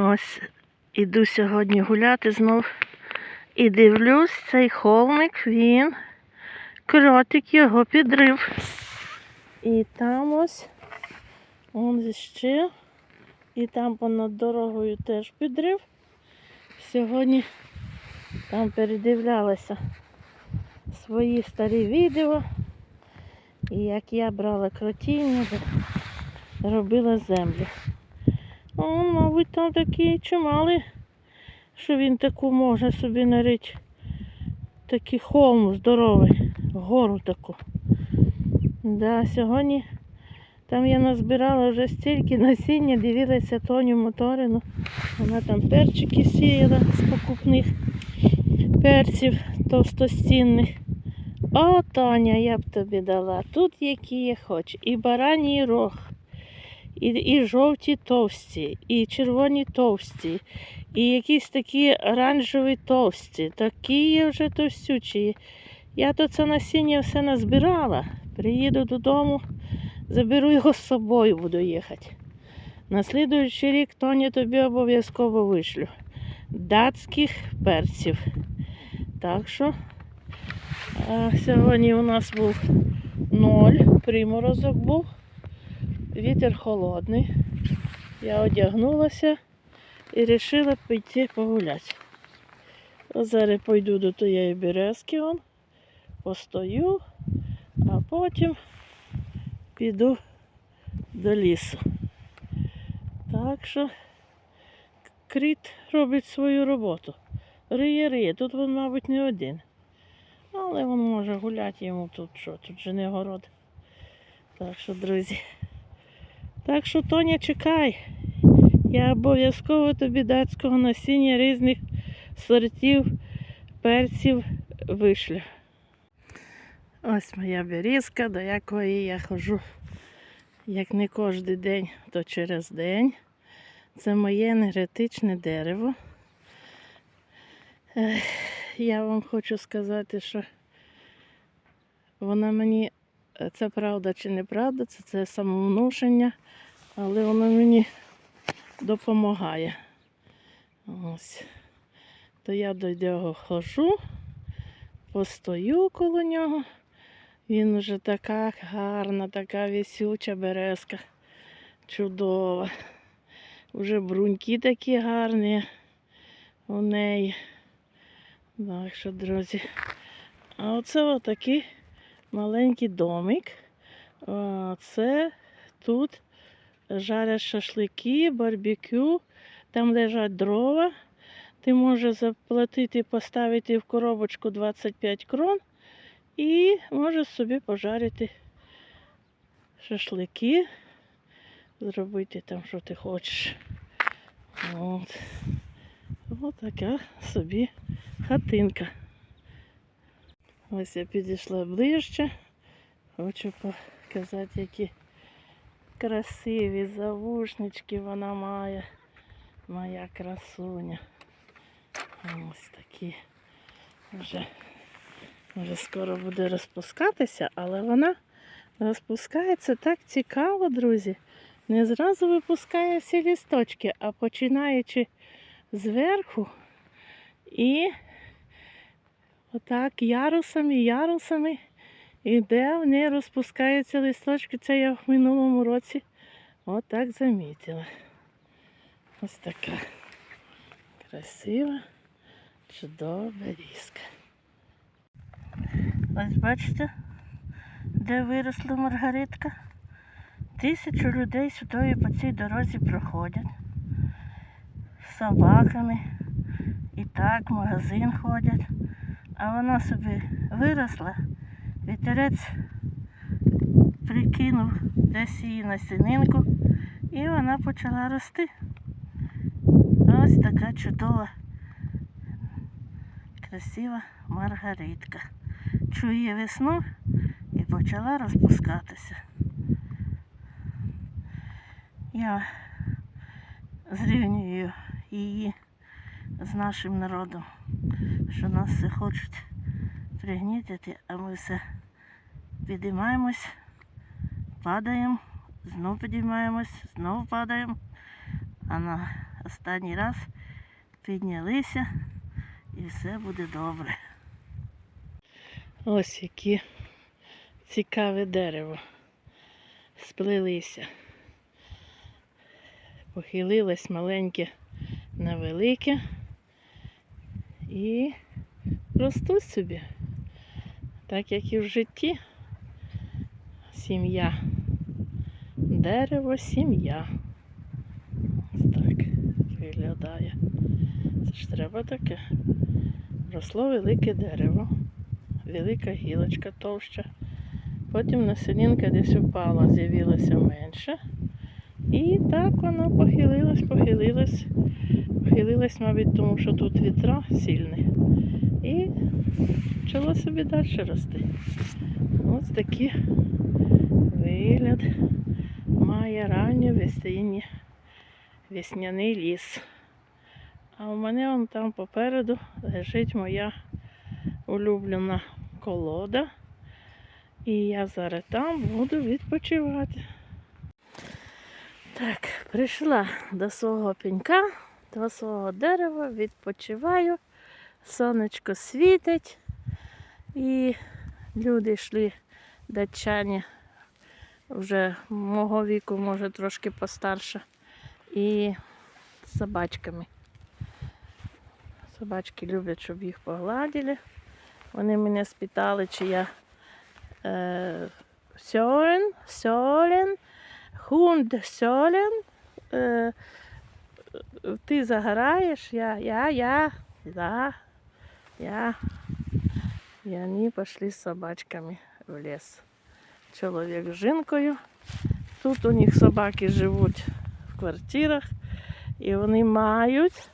Ось іду сьогодні гуляти знов. І дивлюсь, цей холмик, він кротик його підрив. І там ось он ще. І там понад дорогою теж підрив. Сьогодні там передивлялася свої старі відео. І як я брала кротіння, робила землю. О, мабуть, там такий чималий, що він таку може собі нарити. Такий холм здоровий, гору таку. Да, сьогодні там я назбирала вже стільки насіння, дивилася Тоню Моторину. Вона там перчики сіяла з покупних перців товстостінних. О, Тоня, я б тобі дала. Тут які я хочу. І бараній рог, і, і жовті товсті, і червоні товсті, і якісь такі оранжеві товсті. Такі вже товстючі. Я то це насіння все назбирала. Приїду додому, заберу його з собою, буду їхати. На слідуючий рік Тоня тобі обов'язково вишлю. Датських перців. Так що а, сьогодні у нас був ноль, приморозок був, вітер холодний. Я одягнулася і вирішила піти погуляти. От зараз пойду до тієї березки, он, постою, а потім піду до лісу. Так що кріт робить свою роботу. Риє, риє. Тут він, мабуть, не один. Але він може гуляти йому тут що, тут же не город. Так що, друзі. Так що, Тоня, чекай. Я обов'язково тобі датського насіння різних сортів перців вишлю. Ось моя берізка, до якої я ходжу як не кожен день, то через день. Це моє енергетичне дерево. Я вам хочу сказати, що вона мені, це правда чи неправда, це, це самовнушення, але воно мені допомагає. Ось. То я до нього хожу, постою коло нього. Він вже така гарна, така вісюча березка, чудова. Вже бруньки такі гарні у неї. Так що, друзі. А оце отакий маленький домик. Це тут жарять шашлики, барбекю, там лежать дрова. Ти можеш заплатити, поставити в коробочку 25 крон і можеш собі пожарити шашлики, зробити там, що ти хочеш. От. Ось така собі хатинка. Ось я підійшла ближче. Хочу показати, які красиві завушнички вона має. Моя красуня. Ось такі. Вже, вже скоро буде розпускатися, але вона розпускається так цікаво, друзі. Не зразу випускає всі лісточки, а починаючи зверху і отак ярусами, ярусами іде, в неї розпускаються листочки. Це я в минулому році отак замітила. Ось така красива, чудова берізка. Ось бачите, де виросла маргаритка. Тисячу людей сюди по цій дорозі проходять з собаками. І так в магазин ходять. А вона собі виросла, вітерець прикинув десь її на сінинку і вона почала рости. Ось така чудова, красива маргаритка. Чує весну і почала розпускатися. Я зрівнюю її з нашим народом, що нас все хочуть пригнітити, а ми все підіймаємось, падаємо, знов підіймаємось, знов падаємо, а на останній раз піднялися і все буде добре. Ось яке цікаве дерево. Сплелися. Похилилось маленьке на велике і ростуть собі. Так як і в житті. Сім'я. Дерево, сім'я. Ось так виглядає. Це ж треба таке. Росло велике дерево, велика гілочка товща. Потім насінинка десь упала, з'явилася менше. І так воно похилилось, похилилось. Похилилось, мабуть, тому що тут вітра сильні. І почало собі далі рости. Ось такий вигляд має ранньо весінній весняний ліс. А у мене вон там попереду лежить моя улюблена колода. І я зараз там буду відпочивати. Так, прийшла до свого пенька, до свого дерева, відпочиваю. Сонечко світить. І люди йшли датчані вже мого віку, може трошки постарше. І з собачками. Собачки люблять, щоб їх погладили. Вони мене спитали, чи я е, сьолен, сьолен, хунд сьолен. Е, ти загораєш? Я, я, я, да, я. І вони пішли з собачками в ліс. Чоловік з жінкою. Тут у них собаки живуть в квартирах, і вони мають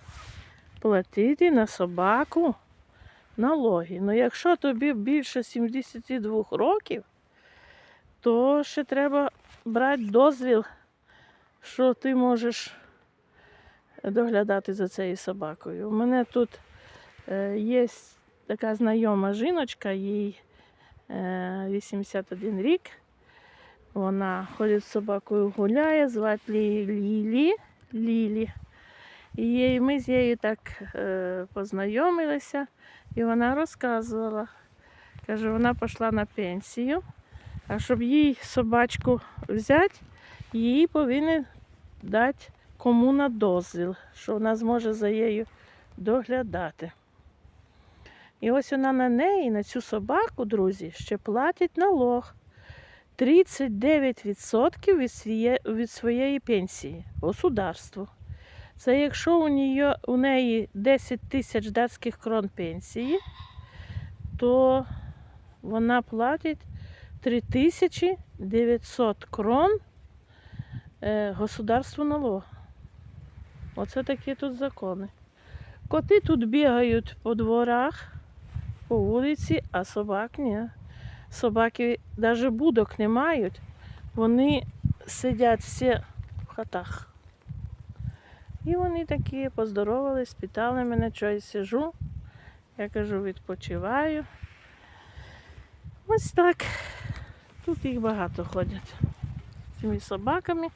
платити на собаку налоги. Ну якщо тобі більше 72 років, то ще треба брати дозвіл, що ти можеш доглядати за цією собакою. У мене тут е, є така знайома жіночка, їй е, 81 рік. Вона ходить з собакою гуляє, звати Лілі. Лілі. І ми з нею так е, познайомилися, і вона розказувала. Каже, вона пішла на пенсію, а щоб їй собачку взяти, їй повинен дати кому на дозвіл, що вона зможе за нею доглядати. І ось вона на неї, на цю собаку, друзі, ще платить налог. 39% від, своє, від своєї пенсії государству. Це якщо у, неї, у неї 10 тисяч датських крон пенсії, то вона платить 3900 крон е, государству налог. Оце такі тут закони. Коти тут бігають по дворах, по вулиці, а собак ні. Собаки навіть будок не мають, вони сидять всі в хатах. І вони такі поздоровались, спитали мене, що я сижу. Я кажу, відпочиваю. Ось так. Тут їх багато ходять. З цими собаками,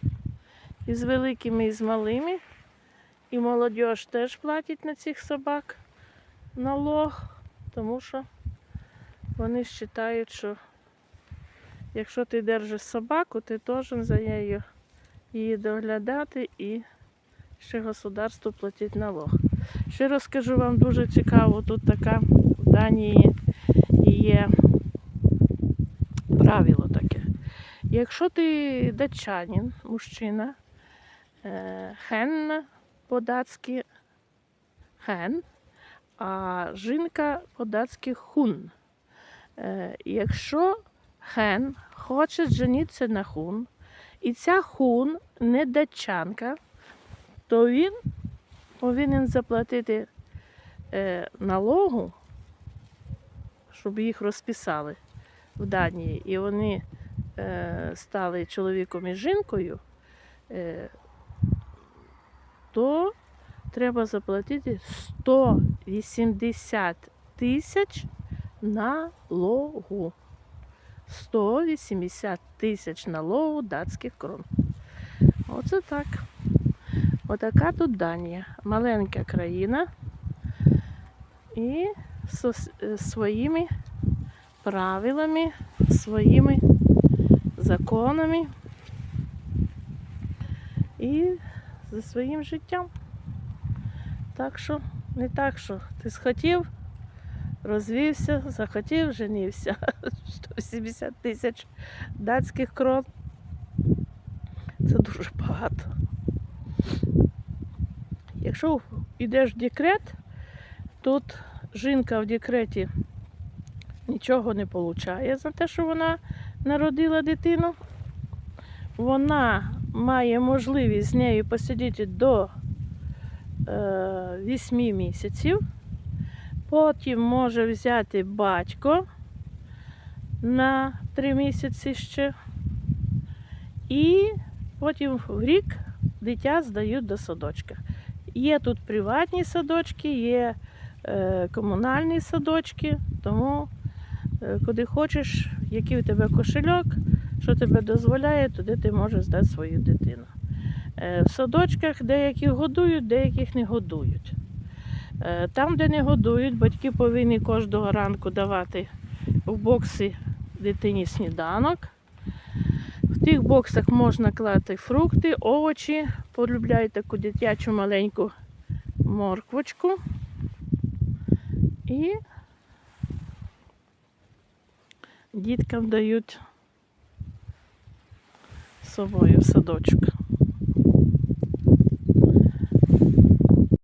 і з великими, і з малими. І молодь теж платить на цих собак налог, тому що вони вважають, що якщо ти держиш собаку, ти должен за нею її доглядати і ще государству платити налог. Ще розкажу вам дуже цікаво, тут така в Данії є правило таке. Якщо ти датчанин, мужчина, е, хен по-датськи хен, а жінка по-датськи хун. Е, Якщо хен хоче женитися на хун, і ця хун не датчанка, то він повинен заплатити е, налогу, щоб їх розписали в Данії, і вони е, стали чоловіком і жінкою, то треба заплатити 180 тисяч налогу. 180 тисяч налогу датських крон. Оце так. Отака тут Данія. Маленька країна. І е, своїми правилами, своїми законами і за своїм життям. Так що не так, що ти схотів, розвівся, захотів, женився. 170 тисяч датських крон. Це дуже багато. Якщо йдеш в декрет, тут жінка в декреті нічого не отримує за те, що вона народила дитину. Вона має можливість з нею посидіти до е, 8 місяців. Потім може взяти батько на 3 місяці ще. І потім в рік дитя здають до садочка. Є тут приватні садочки, є е, комунальні садочки, тому е, куди хочеш, який у тебе кошельок, що тебе дозволяє, туди ти можеш здати свою дитину. Е, в садочках деяких годують, деяких не годують. Е, там, де не годують, батьки повинні кожного ранку давати в бокси дитині сніданок. В тих боксах можна клати фрукти, овочі. Полюбляю таку дитячу маленьку морквочку. І діткам дають собою в садочок.